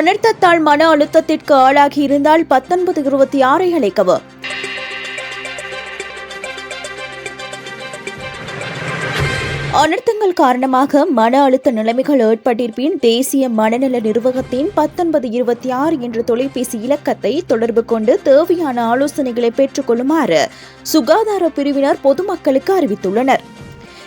அனர்த்தத்தால் மன அழுத்தத்திற்கு ஆளாகி இருந்தால் பத்தொன்பது இருபத்தி ஆறை அழைக்கவும். அனர்த்தங்கள் காரணமாக மன அழுத்த நிலைமைகள் ஏற்பட்டிருப்பின் தேசிய மனநல நிர்வாகத்தின் பத்தொன்பது இருபத்தி ஆறு என்ற தொலைபேசி இலக்கத்தை தொடர்பு கொண்டு தேவையான ஆலோசனைகளை பெற்றுக்கொள்ளுமாறு சுகாதார பிரிவினர் பொதுமக்களுக்கு அறிவித்துள்ளனர்.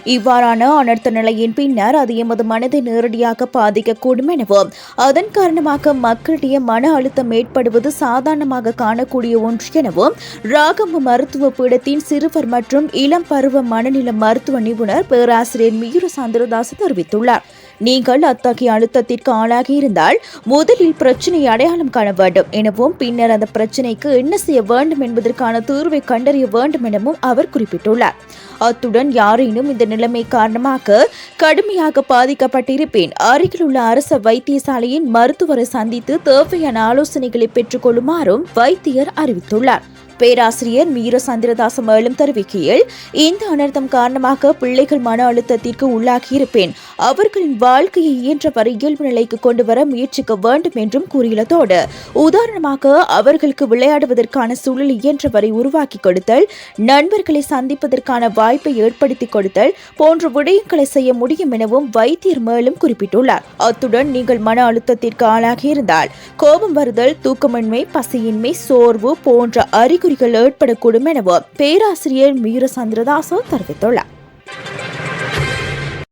இவ்வாறான அனர்த்த நிலையின் பின்னர் அது எமது மனதை நேரடியாக பாதிக்கக்கூடும் எனவும் அதன் காரணமாக மக்களிடையே மன அழுத்தம் ஏற்படுவது சாதாரணமாக காணக்கூடிய ஒன்று எனவும் ராகம மருத்துவ பீடத்தின் சிறுவர் மற்றும் இளம் பருவ மனநல மருத்துவ நிபுணர் பேராசிரியர் மியூர சந்திரதாஸ் தெரிவித்துள்ளார். நீங்கள் அத்தகைய அழுத்தத்திற்கு ஆளாகி இருந்தால் முதலில் பிரச்சனையை அடையாளம் காண வேண்டும். எனவும் பின்னர் அந்த பிரச்சனைக்கு என்ன செய்ய வேண்டும் என்பதற்கான தீர்வை கண்டறிய வேண்டும் எனவும் அவர் குறிப்பிட்டுள்ளார். அத்துடன் யாரேனும் இந்த நிலைமை காரணமாக கடுமையாக பாதிக்கப்பட்டிருப்பேன். அருகில் உள்ள அரச வைத்தியசாலையின் மருத்துவரை சந்தித்து தேவையான ஆலோசனைகளை பெற்றுக்கொள்ளுமாறும் வைத்தியர் அறிவித்துள்ளார். பேராசிரியர் மீர சந்திரதாச மேலும் தெரிவிக்கையில் இந்த அனர்த்தம் காரணமாக பிள்ளைகள் மன அழுத்தத்திற்கு உள்ளாகியிருப்பேன். அவர்களின் வாழ்க்கையை இயன்றவரை இயல்பு நிலைக்கு கொண்டு வர முயற்சிக்க வேண்டும் என்றும் கூறியுள்ளதோடு உதாரணமாக அவர்களுக்கு விளையாடுவதற்கான சூழல் இயன்றவரை உருவாக்கி கொடுத்தல் நண்பர்களை சந்திப்பதற்கான வாய்ப்பை ஏற்படுத்தி கொடுத்தல் போன்ற விடயங்களை செய்ய முடியும் எனவும் வைத்தியர் மேலும் குறிப்பிட்டுள்ளார். அத்துடன் நீங்கள் மன அழுத்தத்திற்கு ஆளாகியிருந்தால் கோபம் வருதல் தூக்கமின்மை பசியின்மை சோர்வு போன்ற அறிகுறி அறிகுறிகள் ஏற்படக்கூடும் எனவும் பேராசிரியர் மீர சந்திரதாசோ தெரிவித்துள்ளார்.